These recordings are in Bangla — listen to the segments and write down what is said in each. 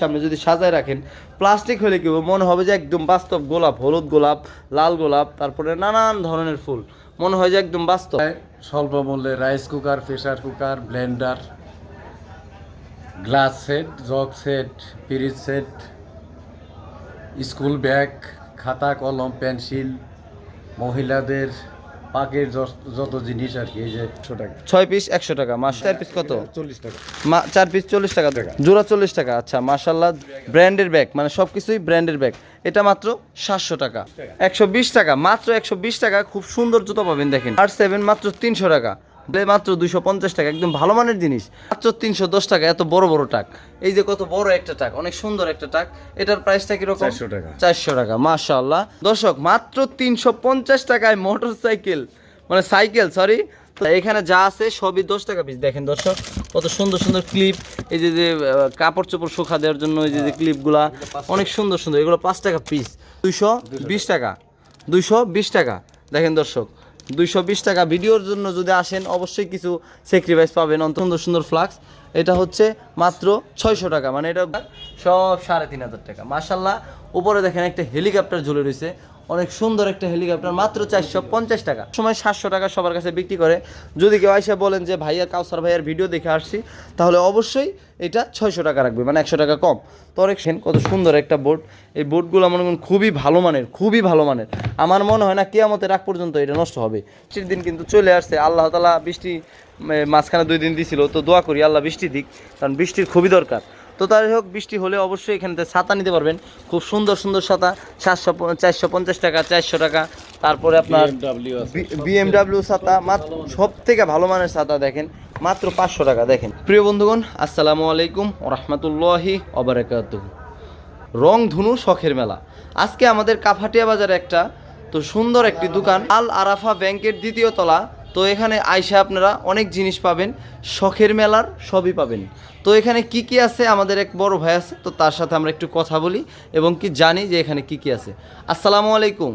সামনে যদি সাজায় রাখেন প্লাস্টিক হলে কি? মনে হবে যে একদম বাস্তব গোলাপ, হলুদ গোলাপ, লাল গোলাপ, তারপরে নানান ধরনের ফুল মনে হয় যে একদম বাস্তব স্বল্প মূল্যে rice cooker pressure cooker blender glass set jug set fridge set school bag খাতা, কলম পেন্সিল মহিলাদের পাকের যত- জিনিস আর কি এই যে একশো টাকা। ছয় পিস একশো টাকা মাস চার পিস কত? চল্লিশ টাকা। মা- চার পিস চল্লিশ টাকা। জোড়া চল্লিশ টাকা আচ্ছা মার্শাল্লাহ ব্র্যান্ডের ব্যাগ মানে সব কিছুই ব্র্যান্ডের ব্যাগ এটা মাত্র সাতশো টাকা। একশো বিশ টাকা মাত্র একশো বিশ টাকা খুব সুন্দর জুতো পাবেন দেখেন। আর সেভেন মাত্র তিনশো টাকা। মাত্র দুইশো পঞ্চাশ টাকা একদম ভালো মানের জিনিস। মাত্র তিনশো দশ টাকা এত বড় বড় টাক। এই যে কত বড় একটা টাক অনেক সুন্দর একটা টাক। এটার প্রাইসটা কীরকম? চারশো টাকা। চারশো টাকা মাশাল্লাহ দর্শক মাত্র তিনশো পঞ্চাশ টাকায় মোটর সাইকেল মানে সাইকেল সরি এখানে যা আছে সবই দশ টাকা পিস দেখেন দর্শক কত সুন্দর সুন্দর ক্লিপ এই যে যে কাপড় চোপড় শুকা দেওয়ার জন্য এই যে যে ক্লিপগুলা অনেক সুন্দর সুন্দর। এগুলো পাঁচ টাকা পিস দুইশো বিশ টাকা দুইশো বিশ টাকা। দেখেন দর্শক দুইশো বিশ টাকা। ভিডিওর জন্য যদি আসেন, অবশ্যই কিছু স্যাক্রিফাইস পাবেন। অন্ত সুন্দর সুন্দর ফ্লাক্স এটা হচ্ছে মাত্র ছয়শো টাকা। মানে এটা সব সাড়ে তিন হাজার টাকা। মার্শাল্লাহ উপরে দেখেন একটা হেলিকপ্টার ঝুলে রয়েছে। অনেক সুন্দর একটা হেলিকপ্টার, মাত্র চারশো পঞ্চাশ টাকা। সময় সাতশো টাকা সবার কাছে বিক্রি করে। যদি কেউ আইসা বলেন যে, ভাইয়া, কাউসার ভাইয়ার ভিডিও দেখে আসছি, তাহলে অবশ্যই এটা ছয়শো টাকা রাখবে মানে একশো টাকা কম। তো অনেক কত সুন্দর একটা বোর্ড এই বোর্ডগুলো মনে খুবই ভালো মানের, খুবই ভালো মানের। আমার মনে হয় না কেয়ামতের আগ পর্যন্ত এটা নষ্ট হবে। বৃষ্টির দিন কিন্তু চলে আসছে, আল্লাহ তালা বৃষ্টি মাঝখানে দুই দিন দিছিল, তো দোয়া করি আল্লাহ বৃষ্টি দিক, কারণ বৃষ্টির খুবই দরকার। তো তাই হোক বৃষ্টি হলে অবশ্যই এখানে ছাতা নিতে পারবেন। খুব সুন্দর সুন্দর ছাতা সাতশো চারশো পঞ্চাশ টাকা চারশো টাকা। তারপরে আপনার বিএমডাব্লিউ ছাতা মাত্র সব থেকে ভালো মানের ছাতা দেখেন মাত্র পাঁচশো টাকা দেখেন। প্রিয় বন্ধুগণ আসসালামু আলাইকুম রহমতুল্লাহি অবরাকাত রং ধনু শখের মেলা। আজকে আমাদের কাফাটিয়া বাজারে একটা তো সুন্দর একটি দোকান আল আরাফা ব্যাংকের দ্বিতীয় তলা। তো এখানে আইসা আপনারা অনেক জিনিস পাবেন শখের মেলার সবই পাবেন। তো এখানে কি কি আছে? আমাদের এক বড় ভাই আছে তো তার সাথে আমরা একটু কথা বলি এবং কি জানি যে এখানে কি কি আছে। আসসালামু আলাইকুম।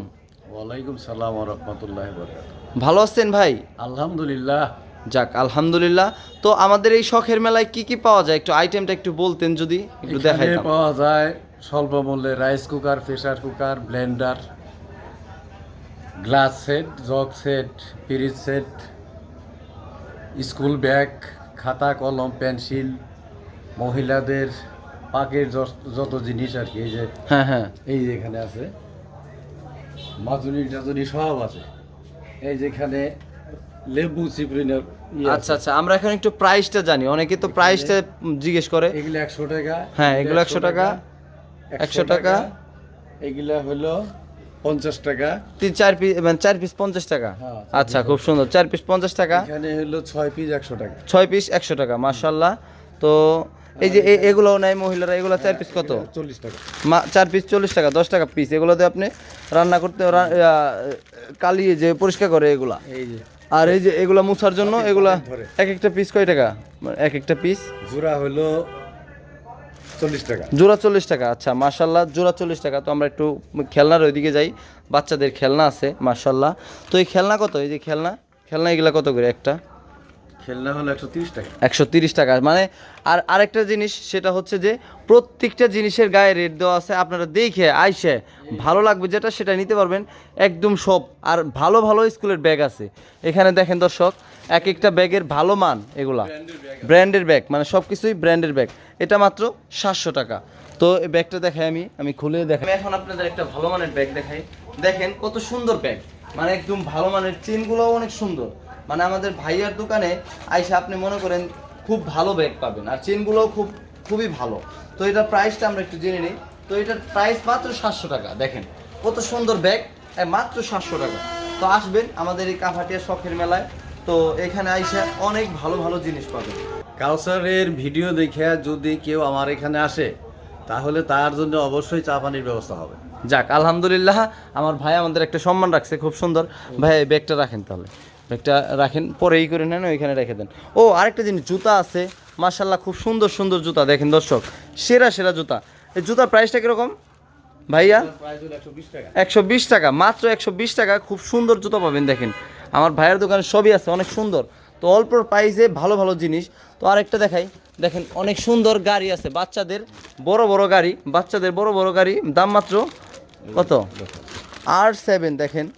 ওয়ালাইকুম সালাম রহমতুল্লাহ ভালো আছেন ভাই? আলহামদুলিল্লাহ। যাক আলহামদুলিল্লাহ। তো আমাদের এই শখের মেলায় কি কি পাওয়া যায়? একটু আইটেমটা একটু বলতেন যদি একটু দেখাই পাওয়া যায় স্বল্প মূল্যে rice cooker pressure cooker blender glass set jug set fridge set school bag খাতা কলম পেন্সিল মহিলাদের পাকের যত- জিনিস আর কি এই যে হ্যাঁ হ্যাঁ। এই যেখানে আছে মাজুলি টাজুলি সব আছে। এই যেখানে লেবু চিপড়িনের আচ্ছা আচ্ছা আমরা এখন একটু প্রাইসটা জানি। অনেকে তো প্রাইসটা জিজ্ঞেস করে। এগুলো একশো টাকা হ্যাঁ, এগুলো 100 টাকা, 100 টাকা। এগুলা হলো পঞ্চাশ টাকা। তিন চার পিস মানে চার পিস পঞ্চাশ টাকা। হ্যাঁ, আচ্ছা খুব সুন্দর। চার পিস পঞ্চাশ টাকা। এখানে হলো ছয় পিস একশো টাকা। ছয় পিস একশো টাকা মার্শাল্লাহ তো এই যে এগুলোও নেয় মহিলারা এগুলো চার পিস কত? চল্লিশ টাকা। মা চার পিস চল্লিশ টাকা দশ টাকা পিস এগুলোতে আপনি রান্না করতে কালিয়ে যে পরিষ্কার করে এগুলা। এই যে। আর এই যে এগুলা মুছার জন্য এগুলা এক একটা পিস কয় টাকা? মানে এক একটা পিস জোড়া হলো টাকা। জোড়া চল্লিশ টাকা আচ্ছা মার্শাল্লাহ জোড়া চল্লিশ টাকা। তো আমরা একটু খেলনার ওইদিকে যাই বাচ্চাদের খেলনা আছে মার্শাল্লাহ তো এই খেলনা কত? এই যে খেলনা খেলনা এগুলা কত করে একটা? খেলনা হলো একশো তিরিশ টাকা। একশো তিরিশ টাকা মানে আর আরেকটা জিনিস সেটা হচ্ছে যে প্রত্যেকটা জিনিসের গায়ে রেট দেওয়া আছে আপনারা দেখে আইসে ভালো লাগবে যেটা সেটা নিতে পারবেন একদম সব। আর ভালো ভালো স্কুলের ব্যাগ আছে। এখানে দেখেন দর্শক এক একটা ব্যাগের ভালো মান এগুলা। ব্র্যান্ডের ব্যাগ মানে সব কিছুই ব্র্যান্ডের ব্যাগ। এটা মাত্র সাতশো টাকা। তো এই ব্যাগটা দেখাই আমি আমি খুলে দেখাই। এখন আপনাদের একটা ভালো মানের ব্যাগ দেখাই। দেখেন কত সুন্দর ব্যাগ। মানে একদম ভালো মানের, চেনগুলোও অনেক সুন্দর। মানে আমাদের ভাইয়ার দোকানে আইসা আপনি মনে করেন খুব ভালো ব্যাগ পাবেন। আর চেনগুলোও খুব, খুবই ভালো। তো এটার প্রাইসটা আমরা একটু জেনে নিই। তো এটার প্রাইস মাত্র সাতশো টাকা। দেখেন কত সুন্দর ব্যাগ। মাত্র সাতশো টাকা। তো আসবেন আমাদের এই কাফাটিয়া শখের মেলায়। তো এখানে আইসা অনেক ভালো ভালো জিনিস পাবেন কাউসারের ভিডিও দেখে যদি কেউ আমার এখানে আসে তাহলে তার জন্য অবশ্যই চা পানির ব্যবস্থা হবে। যাক আলহামদুলিল্লাহ আমার ভাই আমাদের একটা সম্মান রাখছে খুব সুন্দর। ভাই এই ব্যাগটা রাখেন তাহলে। ব্যাগটা রাখেন পরেই করে নেন ওইখানে রেখে দেন। ও আরেকটা জিনিস জুতা আছে। মার্শাল্লাহ খুব সুন্দর সুন্দর জুতা দেখেন দর্শক। সেরা সেরা জুতা। এই জুতার প্রাইসটা কীরকম? ভাইয়া? একশো বিশ টাকা। একশো বিশ টাকা মাত্র একশো বিশ টাকা খুব সুন্দর জুতো পাবেন দেখেন। আমার ভাইয়ের দোকানে সবই আছে, অনেক সুন্দর। তো অল্প প্রাইসে ভালো ভালো জিনিস। তো আরেকটা দেখাই। দেখেন, অনেক সুন্দর গাড়ি আছে, বাচ্চাদের বড় বড় গাড়ি, বাচ্চাদের বড় বড় গাড়ি, দাম মাত্র কত? আর সেভেন দেখেন।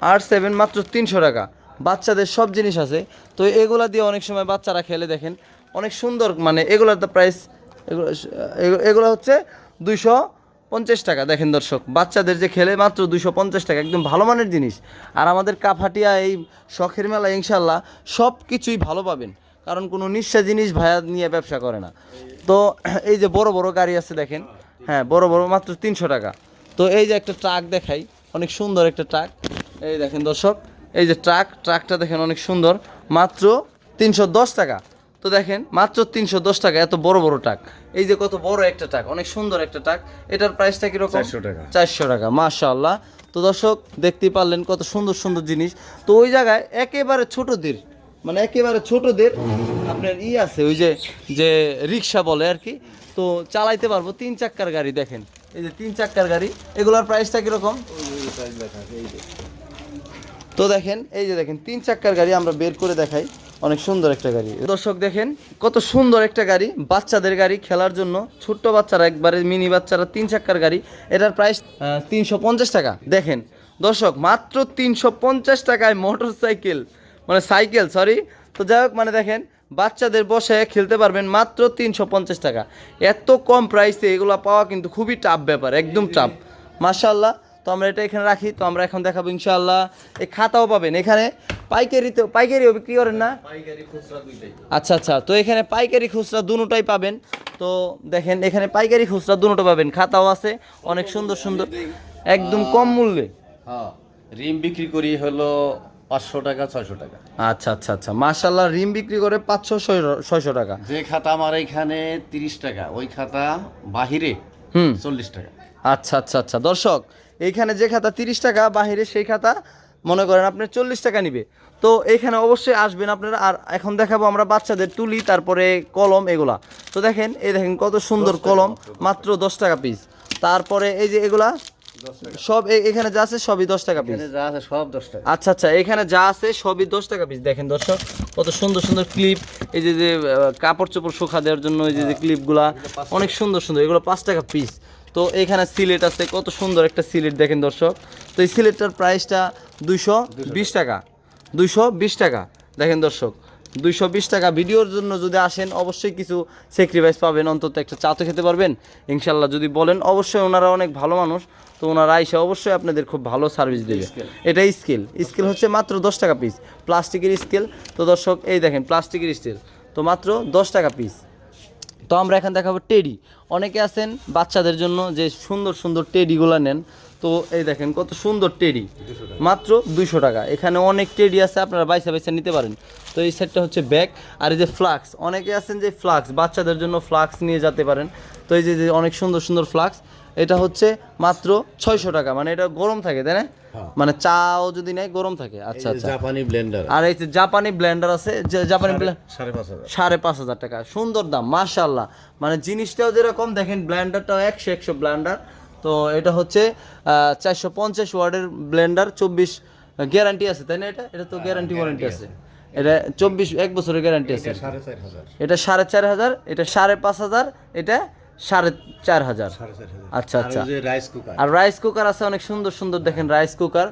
আর সেভেন মাত্র তিনশো টাকা। বাচ্চাদের সব জিনিস আছে। তো এগুলা দিয়ে অনেক সময় বাচ্চারা খেলে, দেখেন। অনেক সুন্দর মানে এগুলার প্রাইস এগুলো- এগুলো হচ্ছে দুইশো পঞ্চাশ টাকা। দেখেন দর্শক, বাচ্চাদের যে খেলে মাত্র দুশো পঞ্চাশ টাকা, একদম ভালো মানের জিনিস। আর আমাদের কাফাটিয়া এই শখের মেলা ইনশাল্লাহ সব কিছুই ভালো পাবেন। কারণ কোনো নিঃস্বা জিনিস ভায়া নিয়ে ব্যবসা করে না। তো এই যে বড় বড় গাড়ি আছে দেখেন হ্যাঁ বড় বড় মাত্র তিনশো টাকা। তো এই যে একটা ট্রাক দেখাই, অনেক সুন্দর একটা ট্রাক। এই দেখেন দর্শক, এই যে ট্রাক, ট্রাকটা দেখেন অনেক সুন্দর, মাত্র তিনশো দশ টাকা। তো দেখেন মাত্র তিনশো দশ টাকা এত বড় বড় ট্রাক এই যে কত বড় একটা ট্রাক অনেক সুন্দর একটা ট্রাক এটার প্রাইসটা কীরকম? 400 টাকা। চারশো টাকা মাশাআল্লাহ। তো দর্শক দেখতেই পারলেন কত সুন্দর সুন্দর জিনিস। তো ওই জায়গায় একেবারে ছোটদের মানে একেবারে ছোটদের আপনার ই আছে ওই যে যে রিক্সা বলে আর কি। তো চালাইতে পারব তিন চাক্কার গাড়ি দেখেন। এই যে তিন চাক্কার গাড়ি এগুলোর প্রাইসটা কীরকম? তো দেখেন এই যে দেখেন তিন চাক্কার গাড়ি আমরা বের করে দেখাই। অনেক সুন্দর একটা গাড়ি। দর্শক দেখেন, কত সুন্দর একটা গাড়ি, বাচ্চাদের গাড়ি খেলার জন্য, ছোট্ট বাচ্চারা একবারে, মিনি বাচ্চারা, তিন চাক্কার গাড়ি, এটার প্রাইস তিনশো পঞ্চাশ টাকা। দেখেন, দর্শক, মাত্র তিনশো পঞ্চাশ টাকায় মোটর সাইকেল মানে সাইকেল সরি তো যাই হোক মানে দেখেন, বাচ্চাদের বসে খেলতে পারবেন মাত্র তিনশো পঞ্চাশ টাকা। এত কম প্রাইসে এগুলো পাওয়া কিন্তু খুবই টাফ ব্যাপার, একদম টাফ মাশাল্লাহ তো আমরা এটা এখানে রাখি। তো আমরা এখন দেখাবো ইনশাআল্লাহ। এই খাতাও পাবেন। এখানে পাইকারিতে পাইকারিও বিক্রি করেন না? আচ্ছা আচ্ছা। তো এখানে পাইকারি খুচরা দুটোটাই পাবেন। তো দেখেন এখানে পাইকারি খুচরা দুটো পাবেন। খাতাও আছে। অনেক সুন্দর সুন্দর। একদম কম মূল্যে। হ্যাঁ। রিম বিক্রি করি হলো পাঁচশো টাকা ছয়শো টাকা। আচ্ছা আচ্ছা আচ্ছা। মাশাল্লাহ রিম বিক্রি করে পাঁচশো ছয়শো টাকা। যে খাতা আমার এখানে তিরিশ টাকা ওই খাতা বাহিরে হুম। চল্লিশ টাকা। আচ্ছা আচ্ছা আচ্ছা। দর্শক এইখানে যে খাতা তিরিশ টাকা বাহিরে সেই খাতা মনে করেন আপনি চল্লিশ টাকা নিবে। তো এইখানে অবশ্যই আসবেন আপনারা আর এখন দেখাবো আমরা বাচ্চাদের তুলি তারপরে কলম এগুলা। তো দেখেন এই দেখেন কত সুন্দর কলম মাত্র দশ টাকা। পিস তারপরে এই যে এগুলা সব এখানে যা আছে সবই দশ টাকা পিস যা আছে সব দশ টাকা। আচ্ছা আচ্ছা এখানে যা আছে সবই দশ টাকা পিস দেখেন দর্শক কত সুন্দর সুন্দর ক্লিপ এই যে যে কাপড় চোপড় শুকা দেওয়ার জন্য এই যে যে ক্লিপগুলা অনেক সুন্দর সুন্দর। এগুলো পাঁচ টাকা পিস তো এখানে সিলেট আছে কত সুন্দর একটা সিলেট দেখেন দর্শক। তো এই সিলেটটার প্রাইসটা দুইশো বিশ টাকা। দুইশো বিশ টাকা দেখেন দর্শক। দুইশো বিশ টাকা ভিডিওর জন্য যদি আসেন অবশ্যই কিছু স্যাক্রিফাইস পাবেন অন্তত একটা চা তো খেতে পারবেন। ইনশাল্লাহ যদি বলেন অবশ্যই ওনারা অনেক ভালো মানুষ। তো ওনারা আইসে অবশ্যই আপনাদের খুব ভালো সার্ভিস দেবে। এটা স্কেল স্কেল হচ্ছে মাত্র দশ টাকা পিস প্লাস্টিকের স্কেল তো দর্শক এই দেখেন প্লাস্টিকের স্কেল তো মাত্র দশ টাকা পিস তো আমরা এখন দেখাবো টেডি। অনেকে আছেন বাচ্চাদের জন্য যে সুন্দর সুন্দর টেডিগুলো নেন। তো এই দেখেন কত সুন্দর টেডি। মাত্র দুইশো টাকা। এখানে অনেক টেডি আছে, আপনারা বাইসা বাইসা নিতে পারেন। তো এই সেটটা হচ্ছে ব্যাগ। আর এই যে ফ্লাক্স, অনেকে আছেন যে ফ্লাক্স, বাচ্চাদের জন্য ফ্লাক্স নিয়ে যেতে পারেন। তো এই যে অনেক সুন্দর সুন্দর ফ্লাক্স। এটা হচ্ছে মাত্র ছয়শো টাকা। মানে এটা গরম থাকে তাই না? মানে চাও যদি নেয় গরম থাকে। আচ্ছা আচ্ছা। জাপানি ব্লেন্ডার আর এই যে জাপানি ব্লেন্ডার আছে যে জাপানি সাড়ে পাঁচ হাজার। টাকা। সুন্দর দাম মাশাল্লাহ মানে জিনিসটাও যেরকম দেখেন ব্লেন্ডারটাও একশো একশো ব্লেন্ডার তো এটা হচ্ছে চারশো পঞ্চাশ ওয়ার্ডের ব্লেন্ডার চব্বিশ গ্যারান্টি আছে তাই না এটা? এটা তো গ্যারান্টি ওয়ারেন্টি আছে। এটা চব্বিশ এক বছরের গ্যারান্টি আছে। এটা সাড়ে চার হাজার এটা সাড়ে পাঁচ হাজার এটা সাড়ে চার হাজার। আচ্ছা আচ্ছা। আর রাইস কুকার আর রাইস কুকার আছে অনেক সুন্দর সুন্দর দেখেন রাইস কুকার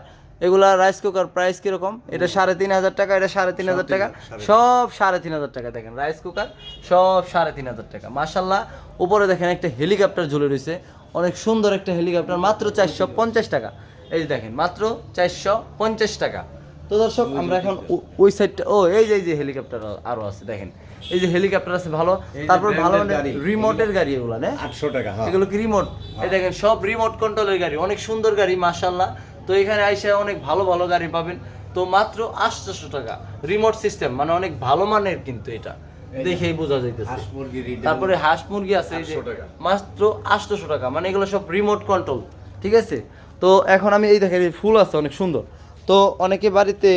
এগুলা রাইস কুকার প্রাইস কীরকম? এটা সাড়ে তিন হাজার টাকা এটা সাড়ে তিন হাজার টাকা। সব সাড়ে তিন হাজার টাকা দেখেন রাইস কুকার সব সাড়ে তিন হাজার টাকা। মাসাল্লাহ উপরে দেখেন একটা হেলিকপ্টার ঝুলে রয়েছে। অনেক সুন্দর একটা হেলিকপ্টার মাত্র চারশো পঞ্চাশ টাকা। এই যে দেখেন মাত্র চারশো পঞ্চাশ টাকা। তো দর্শক আমরা এখন ওই সাইডটা ও এই যে এই যে হেলিকপ্টার আরও আছে দেখেন। এই যে হেলিকপ্টার আছে ভালো। তারপর ভালো গাড়ি। রিমোটের গাড়ি এগুলা না? আটশো টাকা হ্যাঁ। এগুলো কি রিমোট এই দেখেন সব রিমোট কন্ট্রোলের গাড়ি অনেক সুন্দর গাড়ি মাশাল্লাহ তো এখানে আইসা অনেক ভালো ভালো গাড়ি পাবেন। তো মাত্র আটশোশো টাকা। রিমোট সিস্টেম মানে অনেক ভালো মানের কিন্তু এটা। দেখেই বোঝা যাইতেছে। হাঁস মুরগি রিডার তারপরে হাঁস মুরগি আছে এই যে 800 টাকা। মাত্র আটশোশো টাকা। মানে এগুলো সব রিমোট কন্ট্রোল ঠিক আছে? তো এখন আমি এই দেখেন এই ফুল আছে অনেক সুন্দর। তো অনেকে বাড়িতে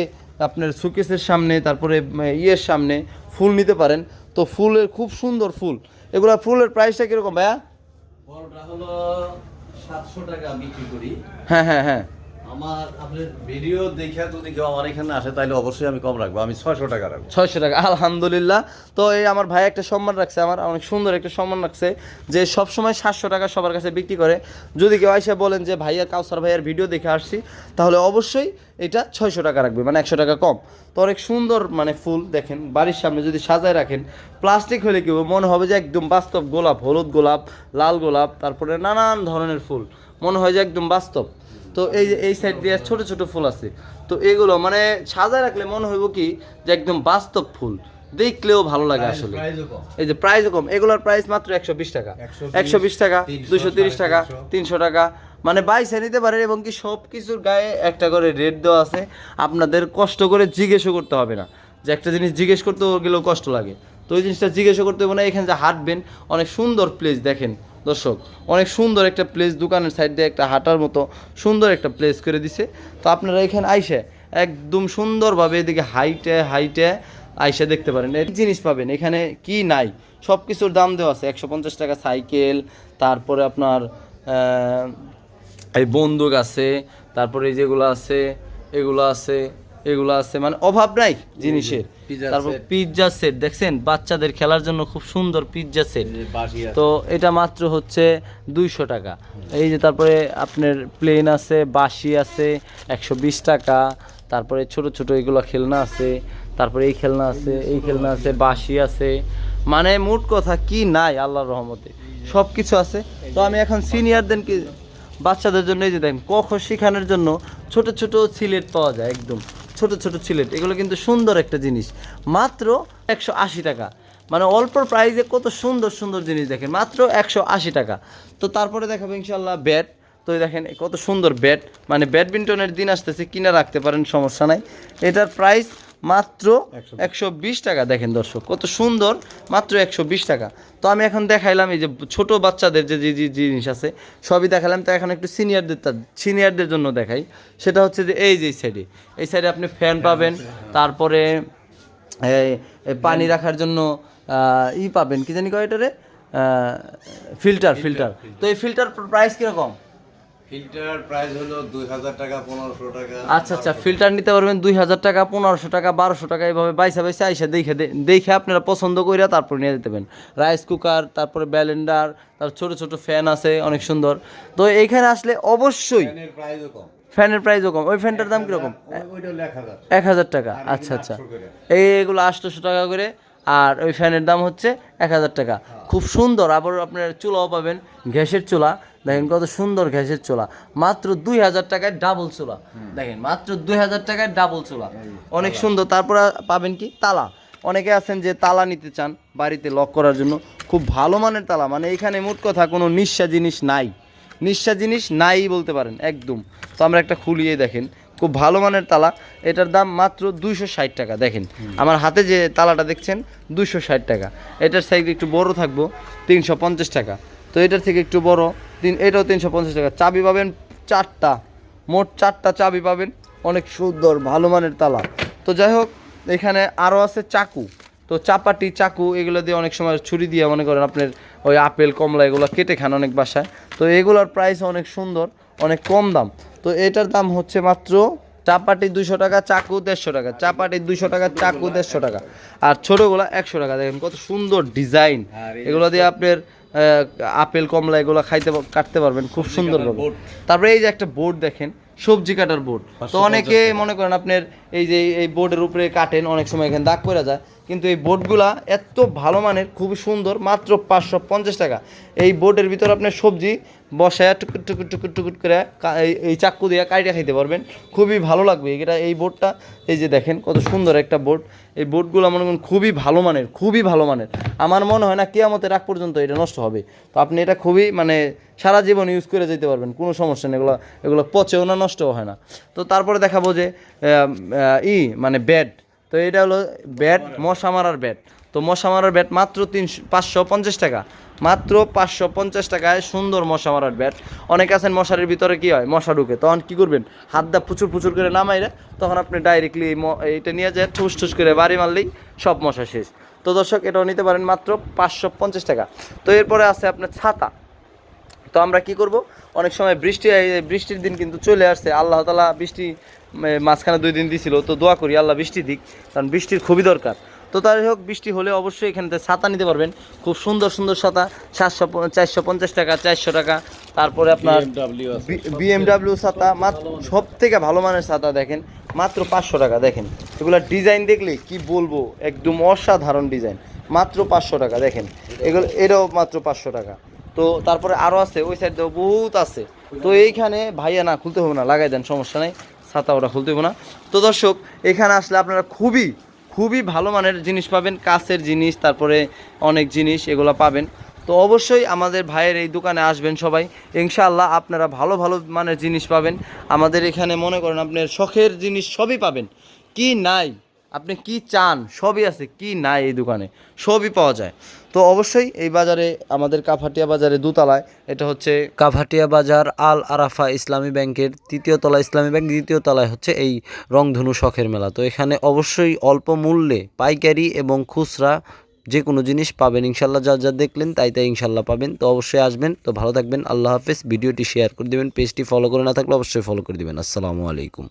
আপনার সুকেসের সামনে তারপরে ইয়ের সামনে ফুল নিতে পারেন। তো ফুলের খুব সুন্দর ফুল। এগুলা ফুলের প্রাইসটা কীরকম ভাইয়া? বড়টা হলো সাতশো টাকা বিক্রি করি। হ্যাঁ হ্যাঁ হ্যাঁ। আমার আপনার ভিডিও দেখে যদি কেউ আমার এখানে আসে তাহলে অবশ্যই আমি কম রাখব। আমি ছয়শো টাকা রাখব। ছয়শো টাকা, আলহামদুলিল্লাহ। তো এই আমার ভাই একটা সম্মান রাখছে, আমার অনেক সুন্দর একটা সম্মান রাখছে, যে সবসময় সাতশো টাকা সবার কাছে বিক্রি করে। যদি কেউ এসে বলেন যে, ভাইয়া, কাউসার ভাইয়ার ভিডিও দেখে আসছি, তাহলে অবশ্যই এটা ছয়শো টাকা রাখবে মানে একশো টাকা কম। তো অনেক সুন্দর মানে ফুল দেখেন, বাড়ির সামনে যদি সাজায় রাখেন, প্লাস্টিক হলে কি মনে হবে যে একদম বাস্তব গোলাপ, হলুদ গোলাপ, লাল গোলাপ, তারপরে নানান ধরনের ফুল। মনে হয় যে একদম বাস্তব। তো এই যে এই সাইড দিয়ে ছোট ছোট ফুল আছে। তো এগুলো মানে সাজায় রাখলে মনে হইব কি যে একদম বাস্তব ফুল। দেখলেও ভালো লাগে আসলে। এই যে প্রাইস কম। এগুলোর প্রাইস মাত্র একশো বিশ টাকা। একশো বিশ টাকা দুশো তিরিশ টাকা তিনশো। টাকা। মানে বাইসে নিতে পারেন এবং কি সব কিছুর গায়ে একটা করে রেট দেওয়া আছে। আপনাদের কষ্ট করে জিজ্ঞেসও করতে হবে না। যে একটা জিনিস জিজ্ঞেস করতে গেলেও কষ্ট লাগে। তো ওই জিনিসটা জিজ্ঞেসও করতে হবে না। এখানে যে হাঁটবেন অনেক সুন্দর প্লেস দেখেন। দর্শক, অনেক সুন্দর একটা প্লেস দোকানের সাইড দিয়ে একটা হাঁটার মতো সুন্দর একটা প্লেস করে দিছে। তো আপনারা এখানে আইসে একদম সুন্দরভাবে এদিকে হাইটে হাইটে আইসা দেখতে পারেন। এই জিনিস পাবেন, এখানে কি নাই? সব কিছুর দাম দেওয়া আছে, একশো পঞ্চাশ টাকা সাইকেল তারপরে আপনার এই বন্দুক আছে, তারপরে যেগুলো আছে, এগুলো আছে এগুলো আছে মানে অভাব নাই জিনিসের। তারপর। পিৎজা সেট দেখছেন? বাচ্চাদের খেলার জন্য খুব সুন্দর পিৎজা সেট। তো এটা মাত্র হচ্ছে দুইশো টাকা। এই যে তারপরে আপনার প্লেন আছে বাঁশি আছে একশো বিশ টাকা। তারপরে ছোট ছোট এগুলো খেলনা আছে তারপরে এই খেলনা আছে এই খেলনা আছে বাঁশি আছে। মানে মোট কথা কি নাই আল্লাহর রহমতে। সব কিছু আছে। তো আমি এখন সিনিয়রদেরকে বাচ্চাদের জন্য এই যে দেখেন কখ শেখানোর জন্য ছোট ছোট সিলেট পাওয়া যায় একদম। ছোট ছোট সিলেট, এগুলো কিন্তু সুন্দর একটা জিনিস। মাত্র একশো আশি টাকা। মানে অল্প প্রাইসে কত সুন্দর সুন্দর জিনিস দেখেন, মাত্র একশো আশি টাকা। তো তারপরে দেখাবো ইনশাল্লাহ ব্যাট। তো দেখেন, কত সুন্দর ব্যাট। মানে ব্যাডমিন্টনের দিন আসতেছে, কিনে রাখতে পারেন, সমস্যা নাই। এটার প্রাইস মাত্র একশো বিশ। টাকা দেখেন দর্শক কত সুন্দর মাত্র একশো বিশ টাকা। তো আমি এখন দেখাইলাম এই যে ছোট বাচ্চাদের যে যে জিনিস আছে সবই দেখালাম। তো এখন একটু সিনিয়রদের সিনিয়রদের জন্য দেখাই। সেটা হচ্ছে যে এই যে সাইডে এই সাইডে আপনি ফ্যান পাবেন তারপরে এই এই পানি রাখার জন্য ই পাবেন কি জানি কয় এটারে? ফিল্টার ফিল্টার তো এই ফিল্টার প্রাইস কীরকম? ফিল্টার প্রাইস হলো দুই হাজার টাকা পনেরোশো টাকা। আচ্ছা আচ্ছা ফিল্টার নিতে পারবেন দুই হাজার টাকা পনেরোশো টাকা বারোশো টাকা এইভাবে বাইসা বাইসা আইসা দেখে দেখে আপনারা পছন্দ কইরা তারপর নিয়ে যেতে পারেন। রাইস কুকার তারপরে ব্যালেন্ডার তারপর ছোটো ছোটো ফ্যান আছে অনেক সুন্দর। তো এইখানে আসলে অবশ্যই ফ্যানের প্রাইসও কম। ফ্যানের প্রাইসও কম। ওই ফ্যানটার দাম কীরকম? এক হাজার। টাকা। আচ্ছা আচ্ছা। 800 করে। এইগুলো আটশোশো টাকা করে আর ওই ফ্যানের দাম হচ্ছে এক হাজার টাকা। খুব সুন্দর আবার আপনার চুলাও পাবেন গ্যাসের চুলা। দেখেন কত সুন্দর গ্যাসের চোলা। মাত্র দুই হাজার টাকায় ডাবল চোলা। দেখেন মাত্র দুই হাজার টাকায় ডাবল চোলা। অনেক সুন্দর। তারপরে পাবেন কি? তালা। অনেকে আছেন যে তালা নিতে চান বাড়িতে লক করার জন্য। খুব ভালো মানের তালা। মানে এখানে মোট কথা কোনো নিঃসা জিনিস নাই। নিঃসা জিনিস নাই বলতে পারেন একদম। তো আমরা একটা খুলিয়ে দেখেন। খুব ভালো মানের তালা। এটার দাম মাত্র দুইশো ষাট টাকা। দেখেন আমার হাতে যে তালাটা দেখছেন দুইশো ষাট টাকা। এটার সাইজ একটু বড় থাকব তিনশো পঞ্চাশ টাকা। তো এটার থেকে একটু বড়। তিন এটাও তিনশো পঞ্চাশ টাকা। চাবি পাবেন চারটা। মোট চারটা চাবি পাবেন। অনেক সুন্দর ভালো মানের তালা। তো যাই হোক এখানে আরও আছে চাকু। তো চাপাটি চাকু এগুলো দিয়ে অনেক সময় ছুরি দিয়ে মনে করেন আপনার ওই আপেল কমলা এগুলো কেটে খান অনেক বাসায়। তো এগুলোর প্রাইস অনেক সুন্দর অনেক কম দাম। তো এটার দাম হচ্ছে মাত্র চাপাটি দুশো টাকা চাকু দেড়শো টাকা। চাপাটি দুশো টাকা চাকু দেড়শো টাকা। আর ছোটোগুলো একশো টাকা। দেখেন কত সুন্দর ডিজাইন এগুলো দিয়ে আপনার আপেল কমলা এগুলো খাইতে কাটতে পারবেন খুব সুন্দরভাবে তারপরে এই যে একটা বোর্ড দেখেন সবজি কাটার বোর্ড। তো অনেকে মনে করেন আপনার এই যে এই বোর্ডের উপরে কাটেন অনেক সময় এখানে দাগ করে যায়। কিন্তু এই বোর্ডগুলা এত ভালো মানের, খুবই সুন্দর, মাত্র পাঁচশো পঞ্চাশ টাকা। এই বোর্ডের ভিতর আপনি সবজি বসায় টুকুর টুকুর টুকুর টুকুর করে এই- চাক্কু দিয়ে কাইটা খাইতে পারবেন। খুবই ভালো লাগবে এটা, এই বোর্ডটা এই যে দেখেন, কত সুন্দর একটা বোর্ড এই বোর্ডগুলো মনে করেন খুবই ভালো মানের, খুবই ভালো মানের। আমার মনে হয় না কেয়ামতের রাগ পর্যন্ত এটা নষ্ট হবে। তো আপনি এটা খুবই মানে সারা জীবন ইউজ করে যেতে পারবেন, কোনো সমস্যা নেই। এগুলো এগুলো পচেও না, নষ্টও হয় না। তো তারপরে দেখাবো যে ই মানে ব্যাট তো এটা হলো ব্যাট, মশা মারার ব্যাট। তো মশা মারার ব্যাট মাত্র তিনশো, পাঁচশো পঞ্চাশ টাকা। মাত্র পাঁচশো পঞ্চাশ টাকায় সুন্দর মশা মারার ব্যাট। অনেকে আছেন মশারির ভিতরে কি হয়? মশা ঢুকে। তখন কি করবেন? হাত দা প্রচুর প্রচুর করে নামাইলে তখন আপনি ডাইরেক্টলি এইটা নিয়ে যায়, ঠুস ঠুস করে বাড়ি মারলেই সব মশা শেষ। তো দর্শক, এটাও নিতে পারেন মাত্র পাঁচশো পঞ্চাশ টাকা। তো এরপরে আছে আপনার ছাতা। তো আমরা কি করব? অনেক সময় বৃষ্টি বৃষ্টির দিন কিন্তু চলে আসছে। আল্লাহ তালা বৃষ্টি মাঝখানে দুই দিন দিছিল। তো দোয়া করি আল্লাহ বৃষ্টি দিক কারণ বৃষ্টির খুবই দরকার। তো তাই হোক বৃষ্টি হলে অবশ্যই এখানে ছাতা নিতে পারবেন। খুব সুন্দর সুন্দর ছাতা সাতশো চারশো পঞ্চাশ টাকা চারশো টাকা। তারপরে আপনার। বিএমডাব্লিউ ছাতা মাত্র সব থেকে ভালো মানের ছাতা দেখেন মাত্র পাঁচশো টাকা দেখেন। এগুলো ডিজাইন দেখলে কি বলব একদম অসাধারণ ডিজাইন। মাত্র পাঁচশো টাকা দেখেন। এগুলো এটাও মাত্র পাঁচশো টাকা। তো তারপরে আরও আছে, ওই সাইড বহুত আছে। তো এইখানে ভাইয়া না খুলতে হবে না, লাগাই দেন, সমস্যা নেই, ছাতা ওটা খুলতে হবে না। তো দর্শক, এখানে আসলে আপনারা খুবই খুবই ভালো মানের জিনিস পাবেন, কাছের জিনিস, তারপরে অনেক জিনিস এগুলো পাবেন। তো অবশ্যই আমাদের ভাইয়ের এই দোকানে আসবেন সবাই, ইনশাআল্লাহ আপনারা ভালো ভালো মানের জিনিস পাবেন। আমাদের এখানে মনে করেন আপনার শখের জিনিস সবই পাবেন, কি নাই? আপনি কি চান? সবই আছে, কি নাই এই দোকানে, সবই পাওয়া যায়। তো অবশ্যই এই বাজারে, আমাদের কাফাটিয়া বাজারে দোতলায়, এটা হচ্ছে কাফাটিয়া বাজার আল আরাফা ইসলামী ব্যাংকের তৃতীয় তলা, ইসলামী ব্যাংক দ্বিতীয় তলায় হচ্ছে এই রংধনু শখের মেলা। তো এখানে অবশ্যই অল্প মূল্যে পাইকারি এবং খুচরা যে কোনো জিনিস পাবেন। ইনশাল্লাহ যা যা দেখলেন তাই তাই ইনশাল্লাহ পাবেন। তো অবশ্যই আসবেন, তো ভালো থাকবেন, আল্লাহ হাফেজ। ভিডিওটি শেয়ার করে দেবেন, পেজটি ফলো করে না থাকলে অবশ্যই ফলো করে দেবেন। আসসালামু আলাইকুম।